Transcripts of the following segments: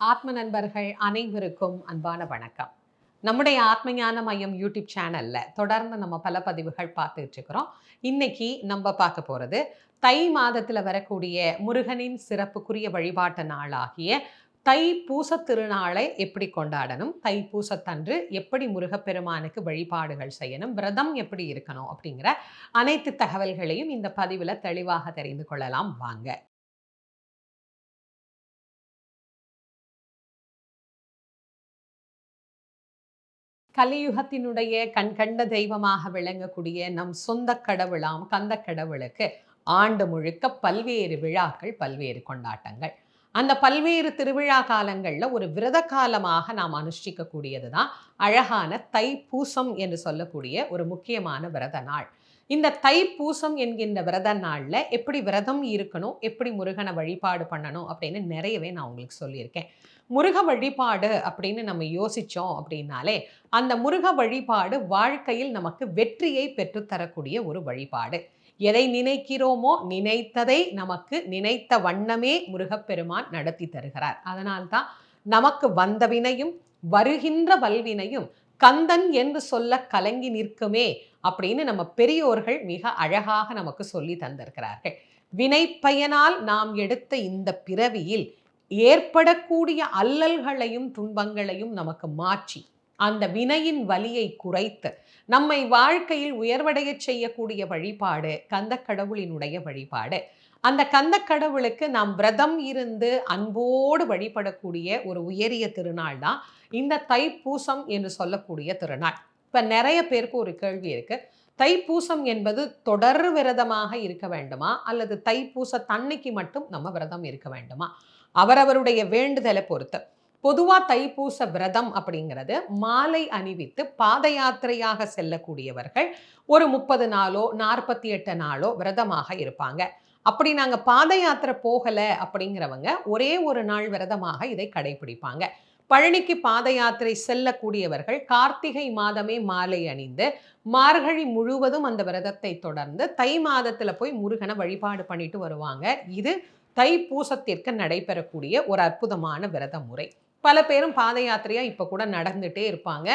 ஆத்ம நண்பர்கள் அனைவருக்கும் அன்பான வணக்கம். நம்முடைய ஆத்மஞான மையம் யூடியூப் சேனலில் தொடர்ந்து நம்ம பல பதிவுகள் பார்த்துட்டு இருக்கிறோம். இன்னைக்கு நம்ம பார்க்க போகிறது தை மாதத்தில் வரக்கூடிய முருகனின் சிறப்புக்குரிய வழிபாட்டு நாளாகிய தை பூச திருநாளை எப்படி கொண்டாடணும் தை பூசத்தன்று எப்படி முருகப்பெருமானுக்கு வழிபாடுகள் செய்யணும் விரதம் எப்படி இருக்கணும் அப்படிங்கிற அனைத்து தகவல்களையும் இந்த பதிவில் தெளிவாக தெரிந்து கொள்ளலாம். வாங்க. கலியுகத்தினுடைய கண்கண்ட தெய்வமாக விளங்கக்கூடிய நம் சொந்த கடவுளாம் கந்த கடவுளுக்கு ஆண்டு முழுக்க பல்வேறு விழாக்கள் பல்வேறு கொண்டாட்டங்கள். அந்த பல்வேறு திருவிழா காலங்களில் ஒரு விரத காலமாக நாம் அனுஷ்டிக்கக்கூடியது தான் அழகான தைப்பூசம் என்று சொல்லக்கூடிய ஒரு முக்கியமான விரத நாள். இந்த தைப்பூசம் என்கின்ற விரத நாளில் எப்படி விரதம் இருக்கணும் எப்படி முருகனை வழிபாடு பண்ணணும் அப்படின்னு நிறையவே நான் உங்களுக்கு சொல்லியிருக்கேன். முருக வழிபாடு அப்படின்னு நம்ம யோசித்தோம் அப்படின்னாலே அந்த முருக வழிபாடு வாழ்க்கையில் நமக்கு வெற்றியை பெற்றுத்தரக்கூடிய ஒரு வழிபாடு. எதை நினைக்கிறோமோ நினைத்ததை நமக்கு நினைத்த வண்ணமே முருகப்பெருமான் நடத்தி தருகிறார். அதனால்தான் நமக்கு வந்த வினையும் வருகின்ற வல்வினையும் கந்தன் என்று சொல்ல கலங்கி நிற்குமே அப்படின்னு நம்ம பெரியோர்கள் மிக அழகாக நமக்கு சொல்லி தந்திருக்கிறார்கள். வினை பயனால் நாம் எடுத்த இந்த பிறவியில் ஏற்படக்கூடிய அல்லல்களையும் துன்பங்களையும் நமக்கு மாற்றி அந்த வினையின் வலியை குறைத்து நம்மை வாழ்க்கையில் உயர்வடைய செய்யக்கூடிய வழிபாடு கந்த கடவுளினுடைய வழிபாடு. அந்த கந்த கடவுளுக்கு நாம் விரதம் இருந்து அன்போடு வழிபடக்கூடிய ஒரு உயரிய திருநாள் தான் இந்த தைப்பூசம் என்று சொல்லக்கூடிய திருநாள். இப்போ நிறைய பேருக்கு ஒரு கேள்வி இருக்கு. தைப்பூசம் என்பது தொடர் விரதமாக இருக்க வேண்டுமா? அல்லது தைப்பூச தன்னைக்கு மட்டும் நம்ம விரதம் இருக்க வேண்டுமா? அவரவருடைய வேண்டுதலை பொறுத்து. பொதுவாக தைப்பூச விரதம் அப்படிங்கிறது மாலை அணிவித்து பாத யாத்திரையாக செல்லக்கூடியவர்கள் ஒரு முப்பது நாளோ நாற்பத்தி எட்டு நாளோ விரதமாக இருப்பாங்க. அப்படி நாங்கள் பாத யாத்திரை போகலை அப்படிங்கிறவங்க ஒரே ஒரு நாள் விரதமாக இதை கடைபிடிப்பாங்க. பழனிக்கு பாத யாத்திரை செல்லக்கூடியவர்கள் கார்த்திகை மாதமே மாலை அணிந்து மார்கழி முழுவதும் அந்த விரதத்தை தொடர்ந்து தை மாதத்தில் போய் முருகனை வழிபாடு பண்ணிட்டு வருவாங்க. இது தைப்பூசத்திற்கு நடைபெறக்கூடிய ஒரு அற்புதமான விரத முறை பல பேரும் பாத யாத்திரையா இப்போ கூட நடந்துட்டே இருப்பாங்க.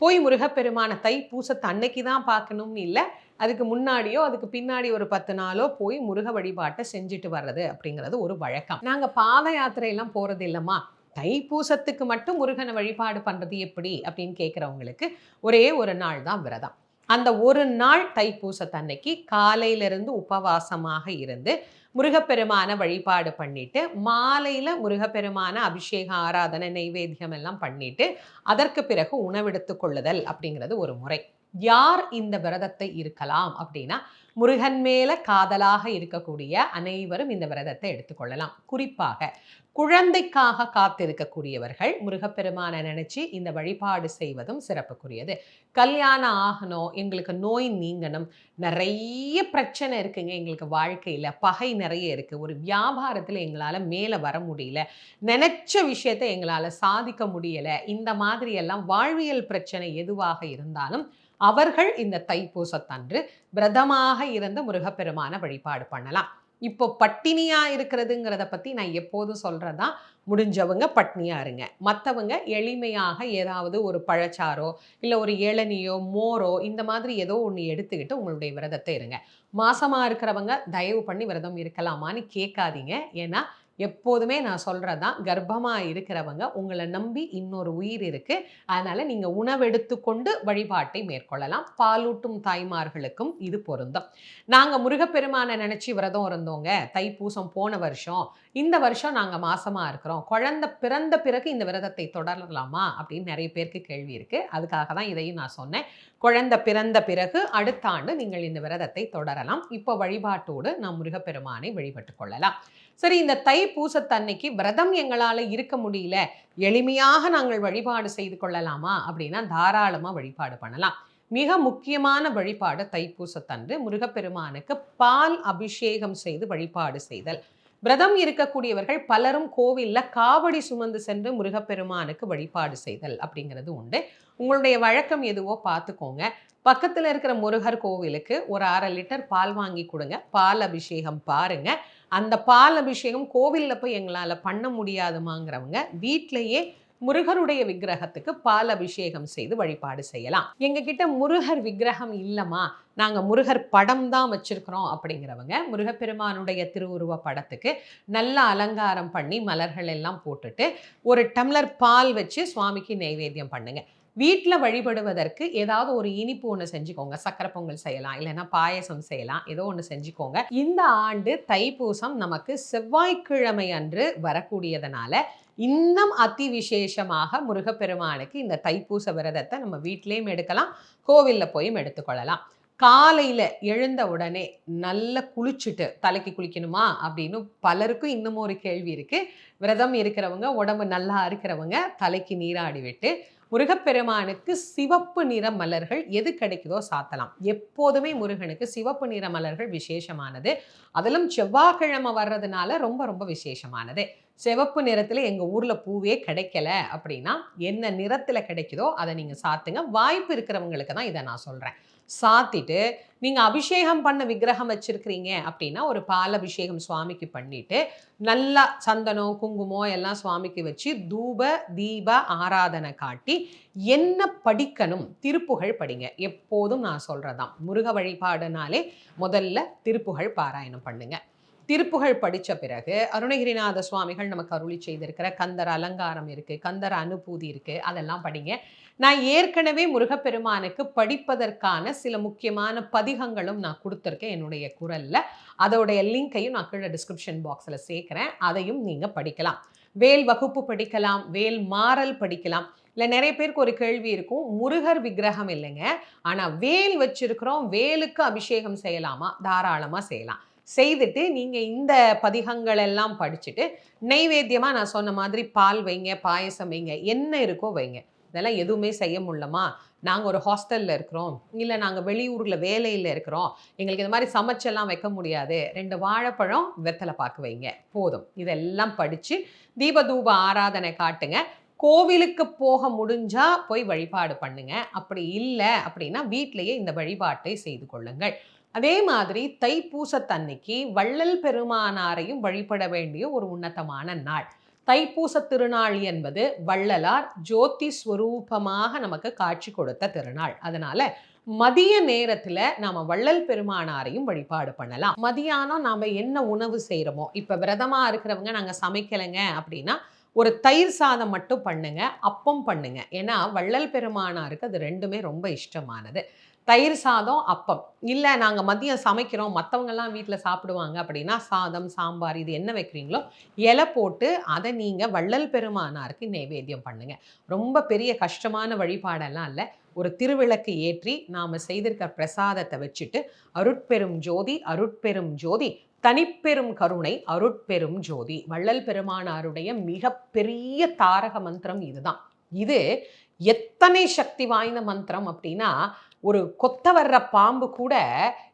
போய் முருகப்பெருமான தைப்பூசத்தை அன்னைக்கு தான் பார்க்கணும்னு இல்லை அதுக்கு முன்னாடியோ அதுக்கு பின்னாடி ஒரு பத்து நாளோ போய் முருக வழிபாட்டை செஞ்சுட்டு வர்றது அப்படிங்கிறது ஒரு வழக்கம். நாங்கள் பாத யாத்திரையெல்லாம் போகிறது இல்லைம்மா. தைப்பூசத்துக்கு மட்டும் முருகனை வழிபாடு பண்ணுறது எப்படி அப்படின்னு கேட்குறவங்களுக்கு ஒரே ஒரு நாள் தான் விரதம். அந்த ஒரு நாள் தைப்பூசத்தன்னைக்கு காலையிலிருந்து உபவாசமாக இருந்து முருகப்பெருமான வழிபாடு பண்ணிட்டு மாலையில் முருகப்பெருமான அபிஷேக ஆராதனை நைவேத்தியம் எல்லாம் பண்ணிட்டு அதற்கு பிறகு உணவெடுத்து கொள்ளுதல் அப்படிங்கிறது ஒரு முறை. யார் இந்த விரதத்தை இருக்கலாம் அப்படின்னா முருகன் மேல காதலாக இருக்கக்கூடிய அனைவரும் இந்த விரதத்தை எடுத்துக்கொள்ளலாம். குறிப்பாக குழந்தைக்காக காத்திருக்கக்கூடியவர்கள் முருகப்பெருமானை நினைச்சு இந்த வழிபாடு செய்வதும் சிறப்புக்குரியது. கல்யாணம் ஆகணும் எங்களுக்கு நோய் நீங்கணும் நிறைய பிரச்சனை இருக்குங்க எங்களுக்கு வாழ்க்கையில். பகை நிறைய இருக்குது ஒரு வியாபாரத்தில் எங்களால் மேலே வர முடியல. நினச்ச விஷயத்தை எங்களால் சாதிக்க முடியலை. இந்த மாதிரியெல்லாம் வாழ்வியல் பிரச்சனை எதுவாக இருந்தாலும் அவர்கள் இந்த தைப்பூசத்தன்று விரதமாக இருந்து முருகப்பெருமான வழிபாடு பண்ணலாம். இப்போ பட்டினியா இருக்கிறதுங்கிறத பத்தி நான் எப்போதும் சொல்றதா முடிஞ்சவங்க பட்னியா இருங்க. மற்றவங்க எளிமையாக ஏதாவது ஒரு பழச்சாரோ இல்லை ஒரு இளநியோ மோரோ இந்த மாதிரி ஏதோ ஒன்று எடுத்துக்கிட்டு உங்களுடைய விரதத்தை இருங்க. மாசமா இருக்கிறவங்க தயவு பண்ணி விரதம் இருக்கலாமான்னு கேட்காதீங்க. ஏன்னா எப்போதுமே நான் சொல்கிறது தான் கர்ப்பமாக இருக்கிறவங்க உங்களை நம்பி இன்னொரு உயிர் இருக்குது அதனால் நீங்கள் உணவெடுத்து கொண்டு வழிபாட்டை மேற்கொள்ளலாம். பாலூட்டும் தாய்மார்களுக்கும் இது பொருந்தும். நாங்கள் முருகப்பெருமானை நினச்சி விரதம் இருந்தோங்க தைப்பூசம் போன வருஷம் இந்த வருஷம் நாங்கள் மாசமாக இருக்கிறோம். குழந்தை பிறந்த பிறகு இந்த விரதத்தை தொடரலாமா? அப்படின்னு நிறைய பேருக்கு கேள்வி இருக்குது அதுக்காக தான் இதையும் நான் சொன்னேன். குழந்தை பிறந்த பிறகு அடுத்த ஆண்டு நீங்கள் இந்த விரதத்தை தொடரலாம். இப்போ வழிபாட்டோடு நாம் முருகப்பெருமானை வழிபட்டு கொள்ளலாம். சரி இந்த தை பூசத்தன்னைக்கு விரதம் எங்களால் இருக்க முடியல. எளிமையாக நாங்கள் வழிபாடு செய்து கொள்ளலாமா? அப்படின்னா தாராளமாக வழிபாடு பண்ணலாம். மிக முக்கியமான வழிபாடு தைப்பூசத்தன்று முருகப்பெருமானுக்கு பால் அபிஷேகம் செய்து வழிபாடு செய்தல். விரதம் இருக்கக்கூடியவர்கள் பலரும் கோவிலில் காவடி சுமந்து சென்று முருகப்பெருமானுக்கு வழிபாடு செய்தல் அப்படிங்கிறது உண்டு. உங்களுடைய வழக்கம் எதுவோ பார்த்துக்கோங்க. பக்கத்தில் இருக்கிற முருகர் கோவிலுக்கு ஒரு அரை லிட்டர் பால் வாங்கி கொடுங்க. பால் அபிஷேகம் பாருங்கள் அந்த பால் அபிஷேகம் கோவிலில் போய் எங்களால் பண்ண முடியாதுமாங்கிறவங்க வீட்டிலேயே முருகருடைய விக்கிரகத்துக்கு பால் அபிஷேகம் செய்து வழிபாடு செய்யலாம். எங்ககிட்ட முருகர் விக்கிரகம் இல்லைம்மா நாங்கள் முருகர் படம் தான் வச்சுருக்குறோம் அப்படிங்கிறவங்க முருகப்பெருமானுடைய திருவுருவ படத்துக்கு நல்ல அலங்காரம் பண்ணி மலர்கள் எல்லாம் போட்டுட்டு ஒரு டம்ளர் பால் வச்சு சுவாமிக்கு நைவேத்தியம் பண்ணுங்கள் வீட்டில் வழிபடுவதற்கு ஏதாவது ஒரு இனிப்பு ஒன்று செஞ்சுக்கோங்க. சக்கரை பொங்கல் செய்யலாம் இல்லைன்னா பாயசம் செய்யலாம் ஏதோ ஒன்று செஞ்சுக்கோங்க. இந்த ஆண்டு தைப்பூசம் நமக்கு செவ்வாய்க்கிழமை அன்று வரக்கூடியதனால இன்னும் அதி விசேஷமாக முருகப்பெருமானுக்கு இந்த தைப்பூச விரதத்தை நம்ம வீட்டிலையும் எடுக்கலாம் கோவிலில் போயும் எடுத்துக்கொள்ளலாம். காலையில் எழுந்த உடனே நல்லா குளிச்சுட்டு தலைக்கு குளிக்கணுமா அப்படின்னு பலருக்கும் இன்னமும் ஒரு கேள்வி இருக்குது விரதம் இருக்கிறவங்க உடம்பு நல்லா இருக்கிறவங்க தலைக்கு நீராடி விட்டு முருகப்பெருமானுக்கு சிவப்பு நிற மலர்கள் எது கிடைக்குதோ சாத்தலாம். எப்போதுமே முருகனுக்கு சிவப்பு நிற மலர்கள் விசேஷமானது. அதிலும் செவ்வாய்க்கிழமை வர்றதுனால ரொம்ப ரொம்ப விசேஷமானது. சிவப்பு நிறத்தில் எங்கள் ஊரில் பூவே கிடைக்கல அப்படின்னா என்ன நிறத்தில் கிடைக்குதோ அதை நீங்கள் சாத்துங்க. வாய்ப்பு இருக்கிறவங்களுக்கு தான் இதை நான் சொல்கிறேன் சாத்திட்டு நீங்கள் அபிஷேகம் பண்ண விக்கிரகம் வச்சுருக்கிறீங்க அப்படின்னா ஒரு பால் அபிஷேகம் சுவாமிக்கு பண்ணிவிட்டு நல்லா சந்தனம் குங்குமம் எல்லாம் சுவாமிக்கு வச்சு தூப தீப ஆராதனை காட்டி என்ன படிக்கணும்? திருப்புகழ் படிங்க. எப்போதும் நான் சொல்கிறதான் முருக வழிபாடுனாலே முதல்ல திருப்புகழ் பாராயணம் பண்ணுங்கள் திருப்புகழ் படித்த பிறகு அருணகிரிநாத சுவாமிகள் நமக்கு அருளி செய்திருக்கிற கந்தர் அலங்காரம் இருக்குது கந்தர் அனுபூதி இருக்குது அதெல்லாம் படிங்க. நான் ஏற்கனவே முருகப்பெருமானுக்கு படிப்பதற்கான சில முக்கியமான பதிகங்களும் நான் கொடுத்துருக்கேன் என்னுடைய குரலில். அதோடைய லிங்கையும் நான் கீழே டிஸ்கிரிப்ஷன் பாக்ஸில் சேர்க்குறேன். அதையும் நீங்கள் படிக்கலாம். வேல் வகுப்பு படிக்கலாம் வேல் மாறல் படிக்கலாம். இல்லை நிறைய பேருக்கு ஒரு கேள்வி இருக்கும். முருகர் விக்கிரகம் இல்லைங்க. ஆனால் வேல் வச்சிருக்கிறோம் வேலுக்கு அபிஷேகம் செய்யலாமா? தாராளமாக செய்யலாம். செய்துட்டு நீங்கள் இந்த பதிகங்கள் எல்லாம் படிச்சுட்டு நெய்வேத்தியமாக நான் சொன்ன மாதிரி பால் வைங்க பாயசம் வைங்க என்ன இருக்கோ வைங்க. இதெல்லாம் எதுவுமே செய்ய முடியலமா நாங்கள் ஒரு ஹாஸ்டலில் இருக்கிறோம். இல்லை நாங்கள் வெளியூரில் வேலையில் இருக்கிறோம். எங்களுக்கு இந்த மாதிரி சமைச்செல்லாம் வைக்க முடியாது. ரெண்டு வாழைப்பழம் வெத்தலை பார்க்க வைங்க. போதும். இதெல்லாம் படித்து தீபதூப ஆராதனை காட்டுங்க. கோவிலுக்கு போக முடிஞ்சா போய் வழிபாடு பண்ணுங்க. அப்படி இல்லை அப்படின்னா வீட்டிலேயே இந்த வழிபாட்டை செய்து கொள்ளுங்கள். அதே மாதிரி தைப்பூசத்தன்னைக்கு வள்ளல் பெருமானாரையும் வழிபட வேண்டிய ஒரு உன்னதமான நாள். தைப்பூச திருநாள் என்பது வள்ளலார் ஜோதி ஸ்வரூபமாக நமக்கு காட்சி கொடுத்த திருநாள். அதனால மதிய நேரத்துல நாம வள்ளல் பெருமானாரையும் வழிபாடு பண்ணலாம். மதியானம் நாம என்ன உணவு செய்யறோமோ இப்ப விரதமா இருக்கிறவங்க நாங்க சமைக்கலைங்க அப்படின்னா ஒரு தயிர் சாதம் மட்டும் பண்ணுங்க அப்பம் பண்ணுங்க. ஏன்னா வள்ளல் பெருமானாருக்கு அது ரெண்டுமே ரொம்ப இஷ்டமானது. தயிர் சாதம் அப்பம். இல்லை நாங்கள் மதியம் சமைக்கிறோம் மற்றவங்கெல்லாம் வீட்டில் சாப்பிடுவாங்க அப்படின்னா சாதம் சாம்பார் இது என்ன வைக்கிறீங்களோ இலை போட்டு அதை நீங்கள் வள்ளல் பெருமானாருக்கு நைவேத்தியம் பண்ணுங்கள் ரொம்ப பெரிய கஷ்டமான வழிபாடெல்லாம் இல்லை. ஒரு திருவிளக்கு ஏற்றி நாம் செய்திருக்க பிரசாதத்தை வச்சுட்டு அருட்பெரும் ஜோதி அருட்பெரும் ஜோதி தனிப்பெரும் கருணை அருட்பெரும் ஜோதி. வள்ளல் பெருமானாருடைய மிகப்பெரிய தாரக மந்திரம் இதுதான். இது எத்தனை சக்தி வாய்ந்த மந்திரம் அப்படின்னா ஒரு கொத்த வர்ற பாம்பு கூட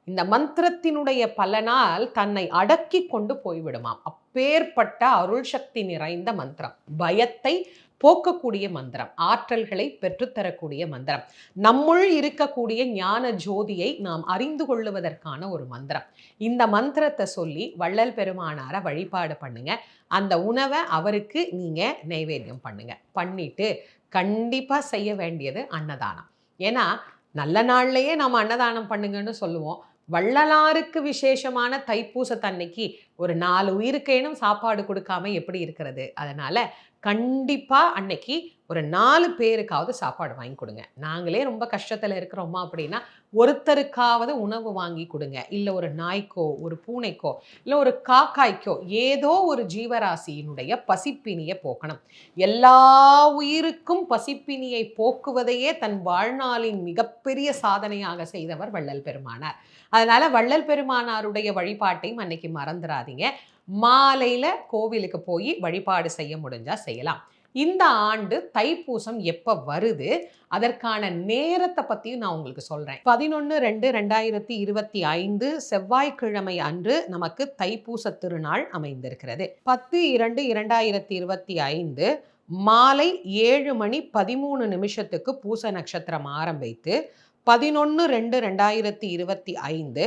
இந்த மந்திரத்தினுடைய பலனால் தன்னை அடக்கி கொண்டு போய்விடுமாம். அப்பேற்பட்ட அருள் சக்தி நிறைந்த மந்திரம். பயத்தை போக்கக்கூடிய மந்திரம். ஆற்றல்களை பெற்றுத்தரக்கூடிய மந்திரம். நம்முள் இருக்கக்கூடிய ஞான ஜோதியை நாம் அறிந்து கொள்ளுவதற்கான ஒரு மந்திரம். இந்த மந்திரத்தை சொல்லி வள்ளல் பெருமானார வழிபாடு பண்ணுங்க. அந்த உணவை அவருக்கு நீங்க நைவேத்தியம் பண்ணுங்க. பண்ணிட்டு கண்டிப்பா செய்ய வேண்டியது அன்னதானம். ஏன்னா நல்ல நாள்லையே நாம் அன்னதானம் பண்ணுங்கன்னு சொல்லுவோம். வள்ளலாருக்கு விசேஷமான தைப்பூசத்தன்னைக்கு ஒரு நாலு உயிருக்கேனும் சாப்பாடு கொடுக்காம எப்படி இருக்கிறது? அதனால் கண்டிப்பாக அன்னைக்கு ஒரு நாலு பேருக்காவது சாப்பாடு வாங்கி கொடுங்க. நாங்களே ரொம்ப கஷ்டத்தில் இருக்கிறோமா அப்படின்னா ஒருத்தருக்காவது உணவு வாங்கி கொடுங்க. இல்லை ஒரு நாய்க்கோ ஒரு பூனைக்கோ இல்லை ஒரு காக்காய்க்கோ ஏதோ ஒரு ஜீவராசியினுடைய பசிப்பினியை போக்கணும். எல்லா உயிருக்கும் பசிப்பினியை போக்குவதையே தன் வாழ்நாளின் மிகப்பெரிய சாதனையாக செய்தவர் வள்ளல் பெருமானார். அதனால் வள்ளல் பெருமானாருடைய வழிபாட்டையும் அன்னைக்கு மறந்துடாதீங்க மாலையில் கோவிலுக்கு போய் வழிபாடு செய்ய முடிஞ்சால் செய்யலாம். இந்த ஆண்டு தைப்பூசம் எப்போ வருது? அதற்கான நேரத்தை பற்றியும் நான் உங்களுக்கு சொல்கிறேன் பதினொன்று ரெண்டு ரெண்டாயிரத்தி இருபத்தி ஐந்து செவ்வாய்க்கிழமை அன்று நமக்கு தைப்பூச திருநாள் அமைந்திருக்கிறது. பத்து இரண்டு இரண்டாயிரத்தி இருபத்தி ஐந்து மாலை ஏழு மணி பதிமூணு நிமிஷத்துக்கு பூச நட்சத்திரம் ஆரம்பித்து பதினொன்று ரெண்டு ரெண்டாயிரத்தி இருபத்தி ஐந்து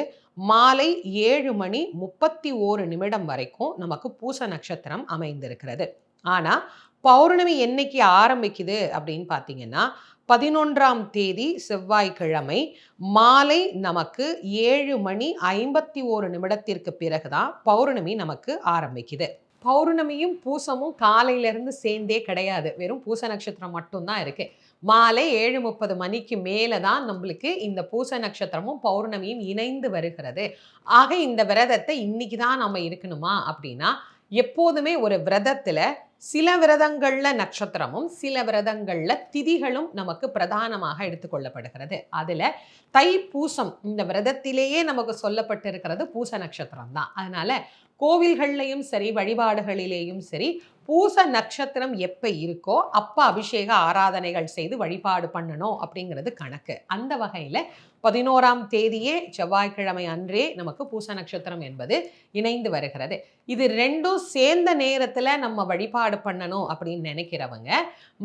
மாலை ஏழு மணி முப்பத்தி ஓரு நிமிடம் வரைக்கும் நமக்கு பூச நட்சத்திரம் அமைந்திருக்கிறது. ஆனால் பௌர்ணமி என்னைக்கு ஆரம்பிக்குது அப்படின்னு பார்த்தீங்கன்னா பதினொன்றாம் தேதி செவ்வாய்க்கிழமை மாலை நமக்கு ஏழு மணி ஐம்பத்தி ஓரு நிமிடத்திற்கு பிறகுதான் பௌர்ணமி நமக்கு ஆரம்பிக்குது. பௌர்ணமியும் பூசமும் காலையிலேருந்து சேர்ந்தே கிடையாது. வெறும் பூச நட்சத்திரம் மட்டும்தான் இருக்குது மாலை ஏழு முப்பது மணிக்கு மேலே தான் நம்மளுக்கு இந்த பூச நட்சத்திரமும் பௌர்ணமியும் இணைந்து வருகிறது. ஆக இந்த விரதத்தை இன்னைக்கு தான் நம்ம இருக்கணுமா அப்படின்னா எப்போதுமே ஒரு விரதத்தில் சில விரதங்களில் நட்சத்திரமும் சில விரதங்களில் திதிகளும் நமக்கு பிரதானமாக எடுத்துக்கொள்ளப்படுகிறது அதில் தை பூசம் இந்த விரதத்திலேயே நமக்கு சொல்லப்பட்டிருக்கிறது பூச நட்சத்திரம் தான் அதனால கோவில்கள்லையும் சரி வழிபாடுகளிலேயும் சரி பூச நட்சத்திரம் எப்போ இருக்கோ அப்போ அபிஷேக ஆராதனைகள் செய்து வழிபாடு பண்ணணும் அப்படிங்கிறது கணக்கு. அந்த வகையில் பதினோராம் தேதியே செவ்வாய்க்கிழமை அன்றே நமக்கு பூச நட்சத்திரம் என்பது இணைந்து வருகிறது. இது ரெண்டும் சேர்ந்த நேரத்தில் நம்ம வழிபாடு பண்ணணும் அப்படின்னு நினைக்கிறவங்க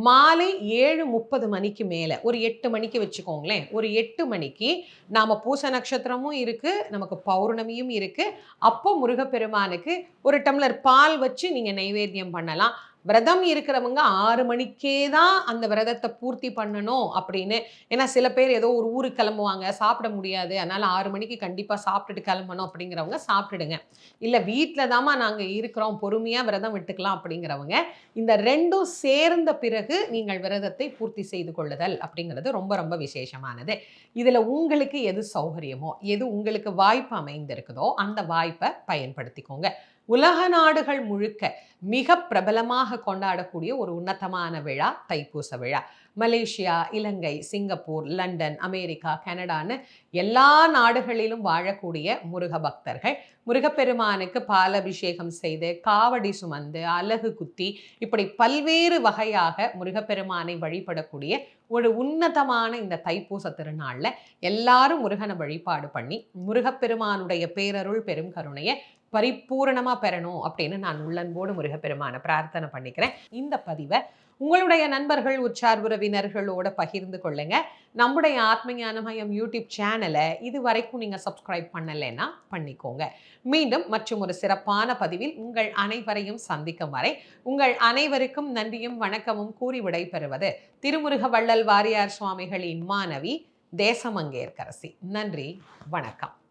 மாலை ஏழு முப்பது மணிக்கு மேலே ஒரு எட்டு மணிக்கு வச்சுக்கோங்களேன் ஒரு எட்டு மணிக்கு நாம் பூச நட்சத்திரமும் இருக்குது நமக்கு பௌர்ணமியும் இருக்குது அப்போ முருகப்பெருமானுக்கு ஒரு டம்ளர் பால் வச்சு நீங்கள் நைவேத்தியம் பண்ணலாம். விரதம் இருக்கிறவங்க ஆறு மணிக்கே தான் அந்த விரதத்தை பூர்த்தி பண்ணணும் அப்படின்னு. ஏன்னா சில பேர் ஏதோ ஒரு ஊருக்கு கிளம்புவாங்க சாப்பிட முடியாது. அதனால் ஆறு மணிக்கு கண்டிப்பாக சாப்பிட்டுட்டு கிளம்பணும் அப்படிங்கிறவங்க சாப்பிட்டுடுங்க இல்லை வீட்டில் தாம்மா நாங்கள் இருக்கிறோம் பொறுமையாக விரதம் விட்டுக்கலாம் அப்படிங்கிறவங்க இந்த ரெண்டும் சேர்ந்த பிறகு நீங்கள் விரதத்தை பூர்த்தி செய்து கொள்ளுதல் அப்படிங்கிறது ரொம்ப ரொம்ப விசேஷமானது. இதில் உங்களுக்கு எது சௌகரியமோ எது உங்களுக்கு வாய்ப்பு அமைந்திருக்குதோ அந்த வாய்ப்பை பயன்படுத்திக்கோங்க. உலக நாடுகள் முழுக்க மிக பிரபலமாக கொண்டாடக்கூடிய ஒரு உன்னதமான விழா தைப்பூச விழா. Malaysia Ilangai Singapore London America கனடான்னு எல்லா நாடுகளிலும் வாழக்கூடிய முருக பக்தர்கள் முருகப்பெருமானுக்கு பாலபிஷேகம் செய்து காவடி சுமந்து அலகு குத்தி இப்படி பல்வேறு வகையாக முருகப்பெருமானை வழிபடக்கூடிய ஒரு உன்னதமான இந்த தைப்பூச திருநாளில் எல்லாரும் முருகனை வழிபாடு பண்ணி முருகப்பெருமானுடைய பேரருள் பெரும் கருணையை பரிபூரணமாக பெறணும் அப்படின்னு நான் உள்ளன்போடு முருகப்பெருமான பிரார்த்தனை பண்ணிக்கிறேன். இந்த பதிவை உங்களுடைய நண்பர்கள் உற்சார் உறவினர்களோட பகிர்ந்து கொள்ளுங்க. நம்முடைய ஆத்ம ஞானமயம் யூடியூப் சேனலை இது வரைக்கும் நீங்கள் சப்ஸ்கிரைப் பண்ணலைன்னா பண்ணிக்கோங்க. மீண்டும் மற்றும் ஒரு சிறப்பான பதிவில் உங்கள் அனைவரையும் சந்திக்கும் வரை உங்கள் அனைவருக்கும் நன்றியும் வணக்கமும் கூறி விடைபெறுவது திருமுருக வள்ளல் வாரியார் சுவாமிகளின் மாணவி தேசமங்கேற்கரசி. நன்றி வணக்கம்.